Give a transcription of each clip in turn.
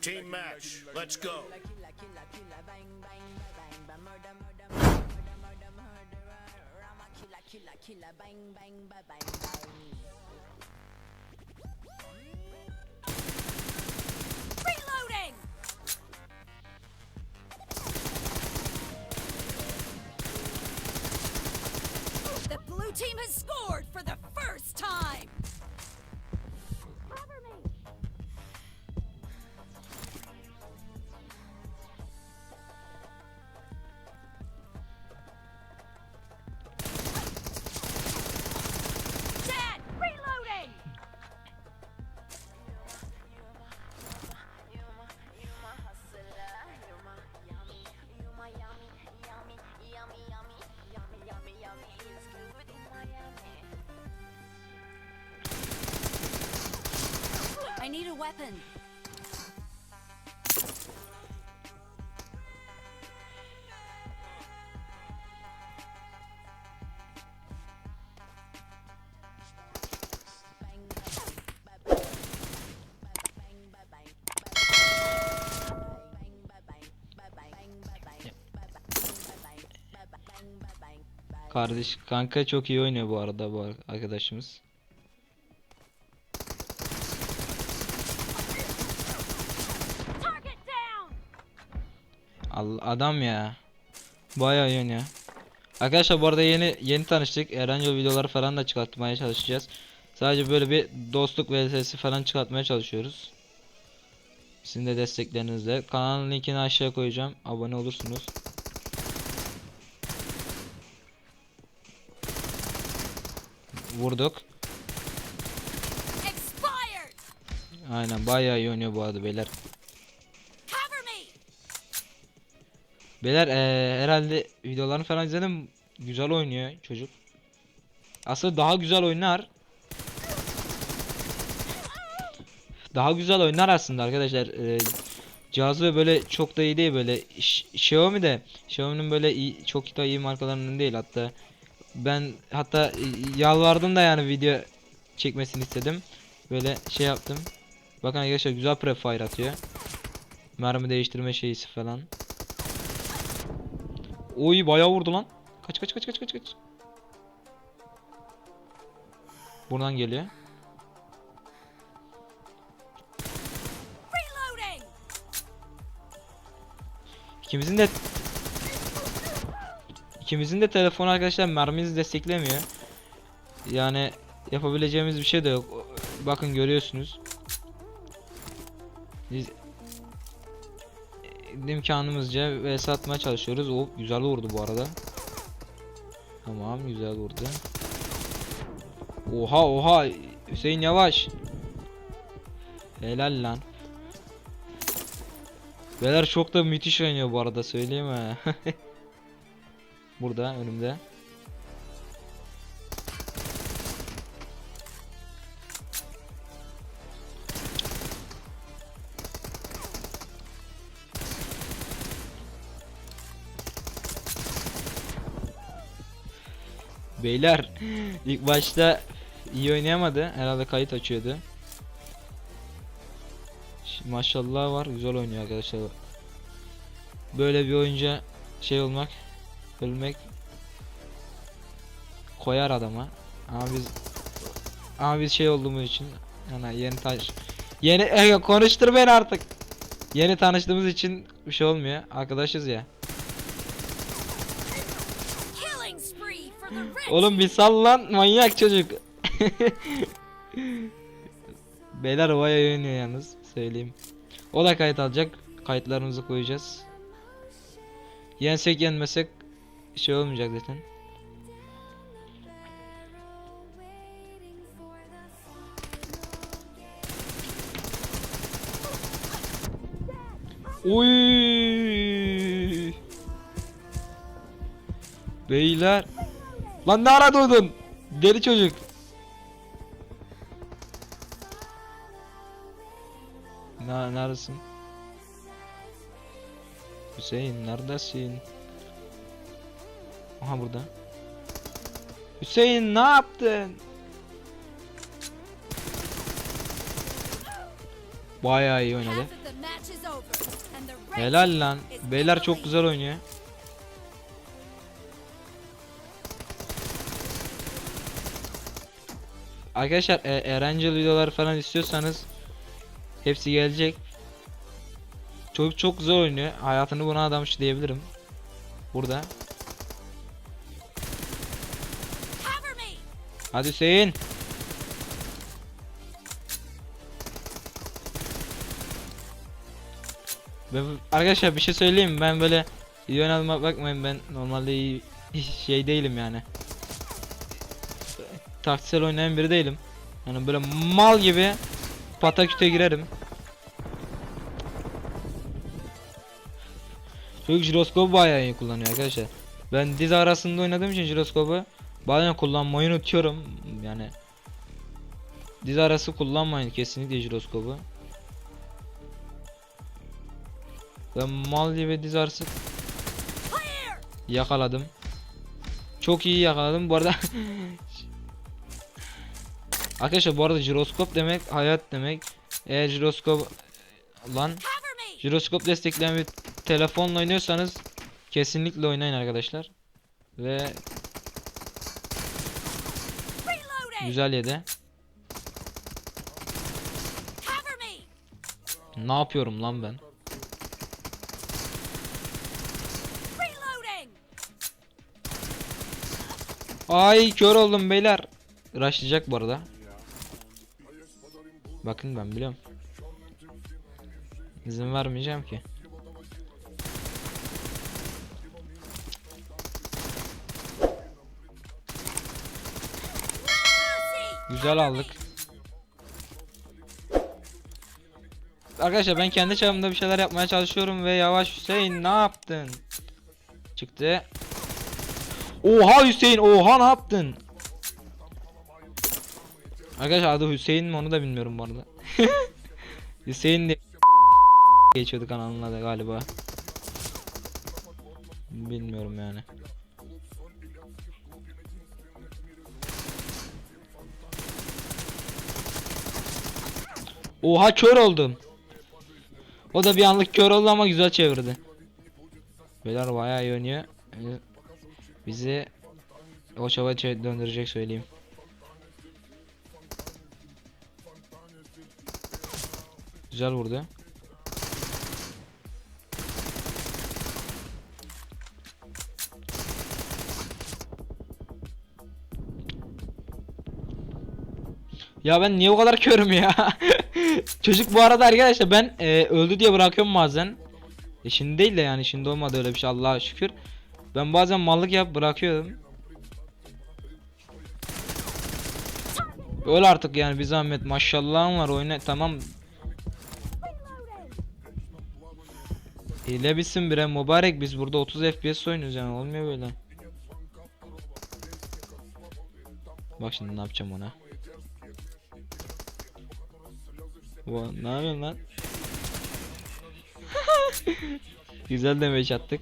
Team match, let's go. Need a weapon. Kardeş kanka çok iyi oynuyor bu arada bu arkadaşımız. Adam ya. Bayağı iyi oynuyor. Arkadaşlar bu arada yeni yeni tanıştık. Erencil videoları falan da çıkartmaya çalışacağız. Sadece böyle bir dostluk vs falan çıkartmaya çalışıyoruz. Sizin de desteklerinizle. Kanalın linkini aşağıya koyacağım. Abone olursunuz. Vurduk. Aynen bayağı iyi oynuyor bu arada beyler. Beyler eee, herhalde videolarını falan izledim. Güzel oynuyor çocuk. Aslında daha güzel oynar. Daha güzel oynar aslında arkadaşlar. Eee cihazı böyle çok da iyi değil böyle. Ş- Xiaomi de Xiaomi'nin böyle iyi, çok da iyi markalarının değil hatta. Ben hatta yalvardım da yani video çekmesini istedim. Böyle şey yaptım. Bakın arkadaşlar güzel prefire atıyor. Mermi değiştirme şeysi falan. Oy bayağı vurdu lan. Kaç kaç kaç kaç kaç kaç. Buradan geliyor. İkimizin de ikimizin de telefonu arkadaşlar mermimizi desteklemiyor. Yani yapabileceğimiz bir şey de yok. Bakın görüyorsunuz. Biz imkanımızca vs atmaya çalışıyoruz. O güzel vurdu bu arada. Tamam güzel vurdu. Oha oha Hüseyin yavaş. Helal lan. Beyler çok da müthiş oynuyor bu arada söyleyeyim mi? Burada önümde. Beyler ilk başta iyi oynayamadı. Herhalde kayıt açıyordu. Ş- Maşallah var. Güzel oynuyor arkadaşlar. Böyle bir oyunca şey olmak, ölmek koyar adama. Ama biz ama biz şey olduğumuz için yani yeni taş yeni konuştur beni artık. Yeni tanıştığımız için bir şey olmuyor. Arkadaşız ya. Oğlum bir sal lan manyak çocuk. Beyler iyi oynuyor yalnız söyleyeyim. O da kayıt alacak. Kayıtlarımızı koyacağız. Yensek yenmesek şey olmayacak zaten. Uy. Beyler. Lan ne ara durdun? Deli çocuk. Ne neredesin? Hüseyin neredesin? Aha burada. Hüseyin ne yaptın? Bayağı iyi oynadı. Helal lan. Beyler çok güzel oynuyor. Arkadaşlar e, Erangel videoları falan istiyorsanız hepsi gelecek. Çok çok güzel oynuyor. Hayatını buna adamış diyebilirim. Burada. Hadi Hüseyin. Ben, arkadaşlar bir şey söyleyeyim? Ben böyle iyi oynadıma bakmayın ben normalde iyi şey değilim yani. Taktiksel oynayan biri değilim. Yani böyle mal gibi pataküte girerim. Çocuk jiroskopu bayağı iyi kullanıyor arkadaşlar. Ben diz arasında oynadığım için jiroskopu bazen kullanmayı unutuyorum. Yani diz arası kullanmayın kesinlikle jiroskopu. Ben mal gibi diz arası yakaladım. Çok iyi yakaladım. Bu arada Arkadaşlar bu arada jiroskop demek hayat demek. Eğer jiroskop lan jiroskop destekleyen bir telefonla oynuyorsanız kesinlikle oynayın arkadaşlar. Ve güzel yedi. Ne yapıyorum lan ben? Ay kör oldum beyler. Rushlayacak bu arada. Bakın ben biliyorum. İzin vermeyeceğim ki. Güzel aldık. Arkadaşlar ben kendi çapımda bir şeyler yapmaya çalışıyorum ve yavaş Hüseyin ne yaptın? Çıktı. Oha Hüseyin oha ne yaptın? Arkadaşlar adı Hüseyin mi onu da bilmiyorum bu arada. Hüseyin de geçiyordu kanalına da galiba. Bilmiyorum yani. Oha kör oldum. O da bir anlık kör oldu ama güzel çevirdi. Beyler bayağı iyi oynuyor. Ee, Bizi o çaba döndürecek söyleyeyim. Güzel vurdu. Ya ben niye o kadar körüm ya? Çocuk bu arada arkadaşlar ben e, öldü diye bırakıyorum bazen. E şimdi değil de yani şimdi olmadı öyle bir şey Allah'a şükür. Ben bazen mallık yap bırakıyorum. Öl artık yani bir zahmet maşallahın var oyna tamam. Hile bitsin bre mübarek biz burada 30 FPS oynuyoruz yani olmuyor böyle. Bak şimdi ne yapacağım ona. Vay, ne yapıyorsun lan? Güzel damage attık.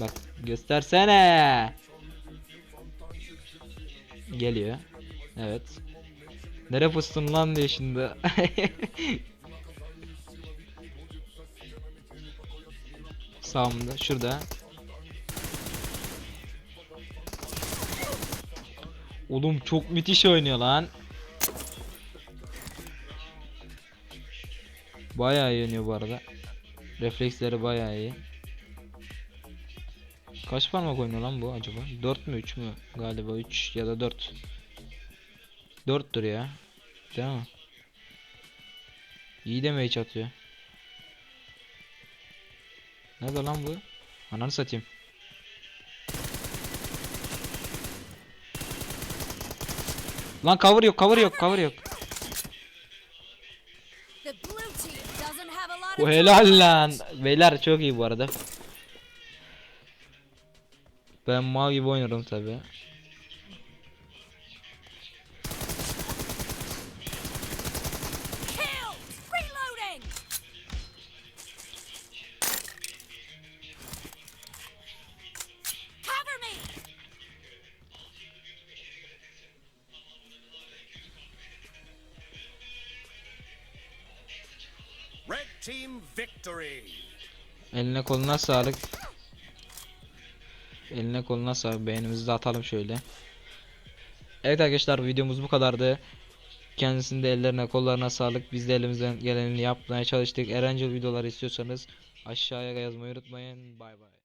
Bak göstersene. Geliyor. Evet. Nere pustun lan diye şimdi. Sağımda şurada. Oğlum çok müthiş oynuyor lan. Bayağı iyi oynuyor bu arada. Refleksleri bayağı iyi. Kaç parmak oynuyor lan bu acaba? 4 mü 3 mü? Galiba 3 ya da 4. 4'tür ya. Değil mi? İyi damage atıyor. Nerede lan bu? Ananı satayım. Lan cover yok, cover yok, cover yok. Bu helal lan. Beyler çok iyi bu arada. Ben mal gibi oynarım tabi. Team victory. Eline koluna sağlık. Eline koluna sağlık. Beğenimizi de atalım şöyle. Evet arkadaşlar videomuz bu kadardı. Kendisinin de ellerine kollarına sağlık. Biz de elimizden geleni yapmaya çalıştık. Erencil videoları istiyorsanız aşağıya yazmayı unutmayın. Bay bay.